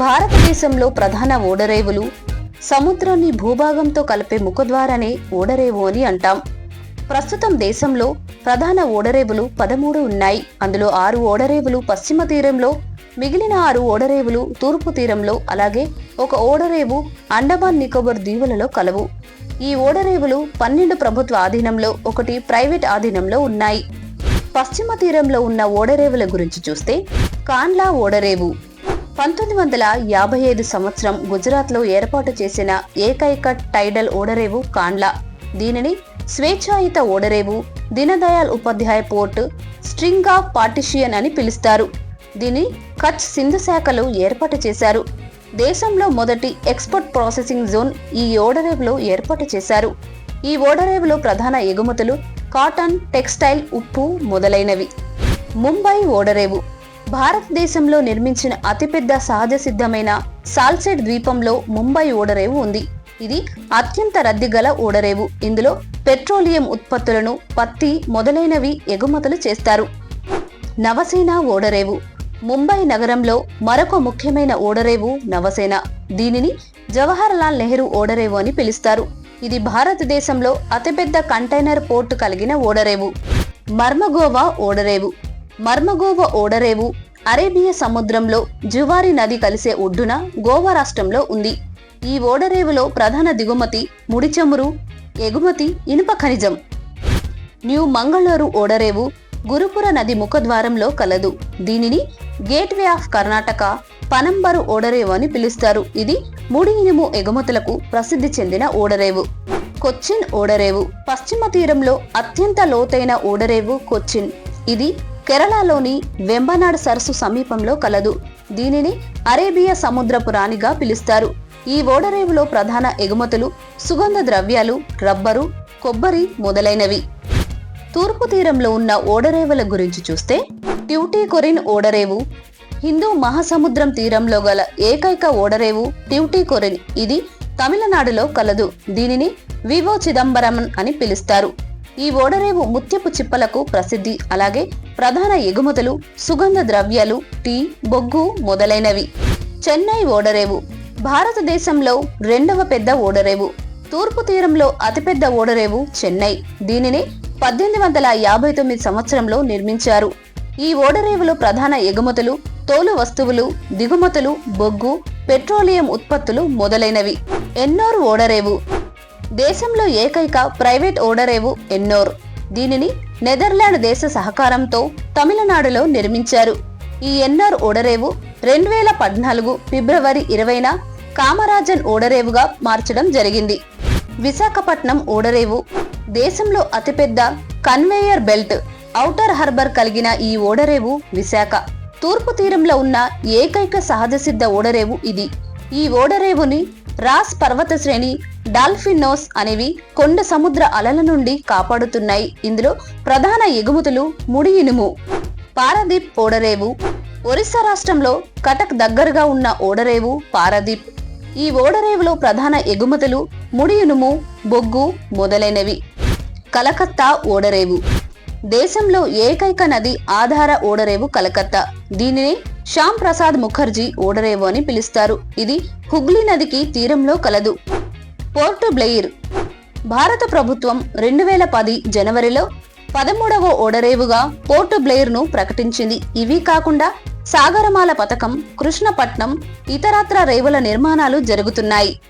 భారతదేశంలో ప్రధాన ఓడరేవులు సముద్రాన్ని భూభాగంతో కలిపే ముఖద్వారానే ఓడరేవు అని అంటాం. ప్రస్తుతం దేశంలో ప్రధాన ఓడరేవులు పదమూడు ఉన్నాయి. అందులో ఆరు ఓడరేవులు పశ్చిమ తీరంలో మిగిలిన ఆరు ఓడరేవులు తూర్పు తీరంలో అలాగే ఒక ఓడరేవు అండమాన్ నికోబార్ దీవులలో కలవు. ఈ ఓడరేవులు పన్నెండు ప్రభుత్వ ఆధీనంలో ఒకటి ప్రైవేట్ ఆధీనంలో ఉన్నాయి. పశ్చిమ తీరంలో ఉన్న ఓడరేవుల గురించి చూస్తే కాన్లా ఓడరేవు పంతొమ్మిది వందల యాభై ఐదు సంవత్సరం గుజరాత్లో ఏర్పాటు చేసిన ఏకైక టైడల్ ఓడరేవు కాన్లా దీనిని స్వేచ్ఛాయుత ఓడరేవు దీనదయాల్ ఉపాధ్యాయ పోర్ట్ స్ట్రింగ్ ఆఫ్ పార్టిషియన్ అని పిలుస్తారు. దీన్ని కచ్ సింధు శాఖలో ఏర్పాటు చేశారు. దేశంలో మొదటి ఎక్స్పోర్ట్ ప్రాసెసింగ్ జోన్ ఈ ఓడరేవులో ఏర్పాటు చేశారు. ఈ ఓడరేవులో ప్రధాన ఎగుమతులు కాటన్ టెక్స్టైల్ ఉప్పు మొదలైనవి. ముంబై ఓడరేవు భారతదేశంలో నిర్మించిన అతిపెద్ద సహజ సిద్ధమైన సాల్సెట్ ద్వీపంలో ముంబై ఓడరేవు ఉంది. ఇది అత్యంత రద్దీ గల ఓడరేవు. ఇందులో పెట్రోలియం ఉత్పత్తులను పత్తి మొదలైనవి ఎగుమతులు చేస్తారు. నవసేన ఓడరేవు. ముంబై నగరంలో మరొక ముఖ్యమైన ఓడరేవు నవసేన. దీనిని జవహర్లాల్ నెహ్రూ ఓడరేవు అని పిలుస్తారు. ఇది భారతదేశంలో అతిపెద్ద కంటైనర్ పోర్టు కలిగిన ఓడరేవు. మర్మగోవా ఓడరేవు. మర్మగోవా ఓడరేవు అరేబియా సముద్రంలో జువారి నది కలిసే ఒడ్డున గోవా రాష్ట్రంలో ఉంది. ఈ ఓడరేవులో ప్రధాన దిగుమతి ముడి చమురు ఎగుమతి ఇనుప ఖనిజం. న్యూ మంగళూరు ఓడరేవు గురుపుర నది ముఖద్వారంలో కలదు. దీనిని గేట్వే ఆఫ్ కర్ణాటక పనంబరు ఓడరేవు అని పిలుస్తారు. ఇది ముడి ఇనుము ఎగుమతులకు ప్రసిద్ధి చెందిన ఓడరేవు. కొచ్చిన్ ఓడరేవు పశ్చిమ తీరంలో అత్యంత లోతైన ఓడరేవు కొచ్చిన్. ఇది కేరళలోని వెంబనాడ్ సరస్సు సమీపంలో కలదు. దీనిని అరేబియా సముద్రపు రాణిగా పిలుస్తారు. ఈ ఓడరేవులో ప్రధాన ఎగుమతులు సుగంధ ద్రవ్యాలు రబ్బరు కొబ్బరి మొదలైనవి. తూర్పు తీరంలో ఉన్న ఓడరేవుల గురించి చూస్తే ట్యూటీకొరిన్ ఓడరేవు హిందూ మహాసముద్రం తీరంలో గల ఏకైక ఓడరేవు ట్యూటీకొరిన్ ఇది తమిళనాడులో కలదు. దీనిని వివో చిదంబరమన్ అని పిలుస్తారు. ఈ ఓడరేవు ముత్యపు చిప్పలకు ప్రసిద్ధి. అలాగే ప్రధాన ఎగుమతులు సుగంధ ద్రవ్యాలు టీ బొగ్గు మొదలైనవి. చెన్నై ఓడరేవు. భారతదేశంలో రెండవ పెద్ద ఓడరేవు. తూర్పు తీరంలో అతిపెద్ద ఓడరేవు చెన్నై. దీనిని పద్దెనిమిది వందల యాభై తొమ్మిది సంవత్సరంలో నిర్మించారు. ఈ ఓడరేవులో ప్రధాన ఎగుమతులు తోలు వస్తువులు దిగుమతులు బొగ్గు పెట్రోలియం ఉత్పత్తులు మొదలైనవి. ఎన్నోరు ఓడరేవు. దేశంలో ఏకైక ప్రైవేట్ ఓడరేవు ఎన్నోర్. దీనిని నెదర్లాండ్ దేశ సహకారంతో తమిళనాడులో నిర్మించారు. ఈ ఎన్ఆర్ ఓడరేవు రెండు వేల పద్నాలుగు ఫిబ్రవరి ఇరవైన కామరాజన్ ఓడరేవుగా మార్చడం జరిగింది. విశాఖపట్నం ఓడరేవు దేశంలో అతిపెద్ద కన్వేయర్ బెల్ట్ ఔటర్ హార్బర్ కలిగిన ఈ ఓడరేవు విశాఖ. తూర్పు తీరంలో ఉన్న ఏకైక సహజ సిద్ధ ఓడరేవు ఇది. ఈ ఓడరేవుని రాస్ పర్వత శ్రేణి డాల్ఫినోస్ అనేవి కొండ సముద్ర అలల నుండి కాపాడుతున్నాయి. ఇందులో ప్రధాన ఎగుమతులు ముడి ఇనుము పారదీప్ ఓడరేవు. ఒరిస్సా రాష్ట్రంలో కటక్ దగ్గరగా ఉన్న ఓడరేవు పారదీప్. ఈ ఓడరేవులో ప్రధాన ఎగుమతులు ముడి ఇనుము బొగ్గు మొదలైనవి. కలకత్తా ఓడరేవు. దేశంలో ఏకైక నది ఆధార ఓడరేవు కలకత్తా. దీనిని శ్యామ్ ప్రసాద్ ముఖర్జీ ఓడరేవు అని పిలుస్తారు. ఇది హుగ్లీ నదికి తీరంలో కలదు. పోర్టు బ్లెయిర్. భారత ప్రభుత్వం రెండు వేల పది జనవరిలో పదమూడవ ఓడరేవుగా పోర్టు బ్లెయిర్ను ప్రకటించింది. ఇవి కాకుండా సాగరమాల పథకం కృష్ణపట్నం ఇతరత్ర రేవుల నిర్మాణాలు జరుగుతున్నాయి.